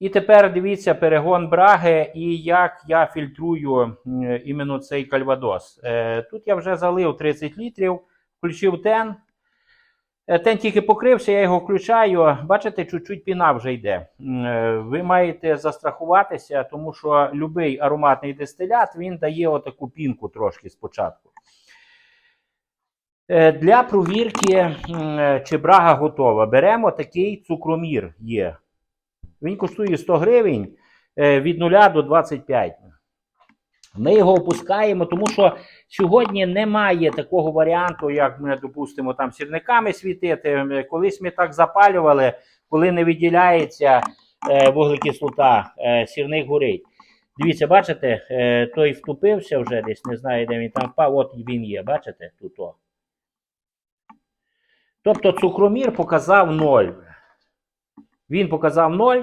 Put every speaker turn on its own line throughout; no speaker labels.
І тепер дивіться перегон браги і як я фільтрую іменно цей кальвадос. Е, Тут я вже залив 30 літрів, включив тен. Е, Тен тільки покрився, я його включаю. Бачите, чуть-чуть піна вже йде. Е, Ви маєте застрахуватися, тому що будь-який ароматний дистилят він дає отаку пінку трошки спочатку. Для провірки, чи брага готова, беремо такий цукромір є. Він коштує 100 гривень е, від 0 до 25. Ми його опускаємо, тому що сьогодні немає такого варіанту, як ми, допустимо, там сірниками світити. Колись ми так запалювали, коли не виділяється е, вуглекислота, е, сірник горить. Дивіться, бачите, той втупився вже десь, не знаю, де він там впав. От він є, бачите? Тут. Тобто цукромір показав 0. Він показав 0.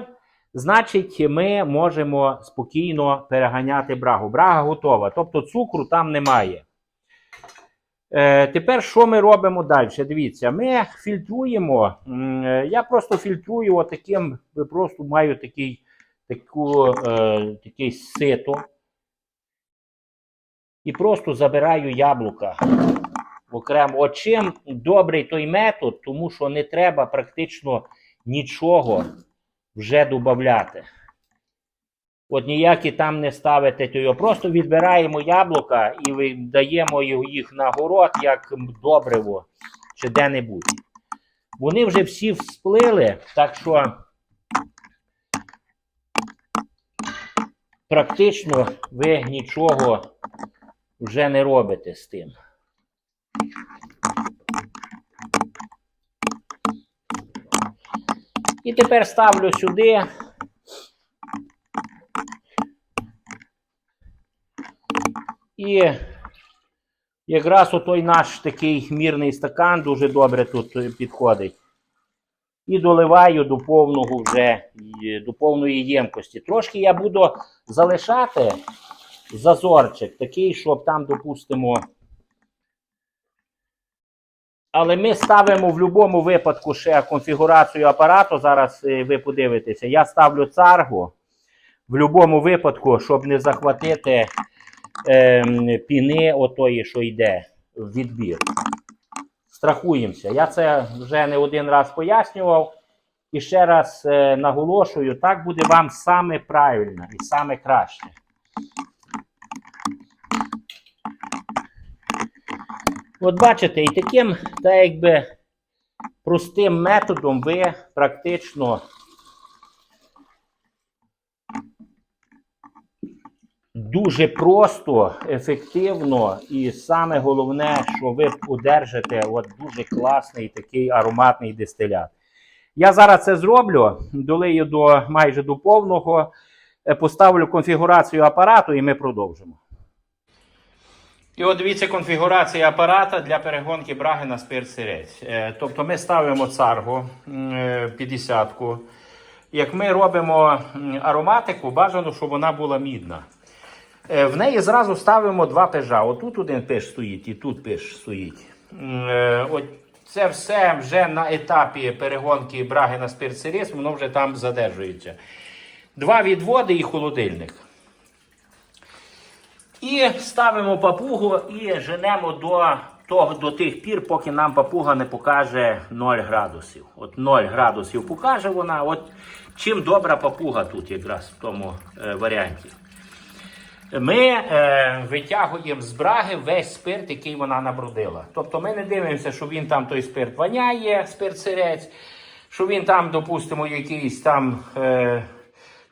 Значить, ми можемо спокійно переганяти брагу. Брага готова. Тобто цукру там немає. Е, тепер що ми робимо далі? Дивіться, ми фільтруємо. е, Я просто фільтрую отаким, просто маю такий, таку, е, такий сито. І просто забираю яблука окремо. От чим добрий той метод, тому що не треба практично нічого вже додати. От ніякі там не ставите, то його просто відбираємо яблука і ви- даємо їх на город як добриво чи де-небудь. Вони вже всі всплили, так що практично ви нічого вже не робите з тим. І тепер ставлю сюди. І якраз отой наш такий мірний стакан дуже добре тут підходить. І доливаю до повного вже до повної ємкості. Трошки я буду залишати зазорчик, такий, щоб там, допустимо. Але ми ставимо в будь-якому випадку ще конфігурацію апарату. Зараз е, ви подивитеся. Я ставлю царгу в будь-якому випадку, щоб не захватити ем, піни отої, що йде в відбір. Страхуємося. Я це вже не один раз пояснював. І ще раз е, наголошую, так буде вам саме правильно і саме краще. От бачите, і таким, так якби простим методом ви практично дуже просто, ефективно, і саме головне, що ви одержите от дуже класний такий ароматний дистилят. Я зараз це зроблю, долию до майже до повного, е, поставлю конфігурацію апарату і ми продовжимо. І от дивіться конфігурація апарата для перегонки браги на спирт сирець. Е, Тобто ми ставимо царгу е, 50-ку. Як ми робимо ароматику, бажано, щоб вона була мідна. Е, В неї зразу ставимо два пежа. Отут один пеж стоїть і тут пеж стоїть. Е, От це все вже на етапі перегонки браги на спирт сирець, воно вже там задержується. Два відводи і холодильник. І ставимо папугу і женемо до, того, до тих пір, поки нам папуга не покаже 0 градусів. От 0 градусів покаже вона. От чим добра папуга тут якраз в тому е, варіанті. Ми е, витягуємо з браги весь спирт, який вона набрудила. Тобто ми не дивимося, що він там той спирт воняє, спирт сирець, що він там, допустимо, якийсь там. Е,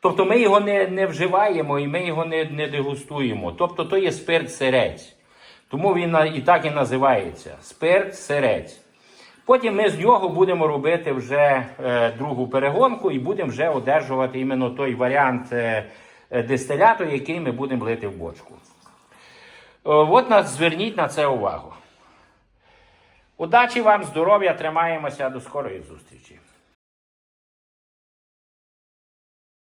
Тобто ми його не, не вживаємо і ми його не, не дегустуємо. Тобто то є спирт сирець. Тому він і так і називається спирт сирець. Потім ми з нього будемо робити вже е, другу перегонку і будемо вже одержувати іменно той варіант е, е, дистиляту, який ми будемо лити в бочку. Е, от нас зверніть на це увагу. Удачі вам, здоров'я, тримаємося, до скорої зустрічі.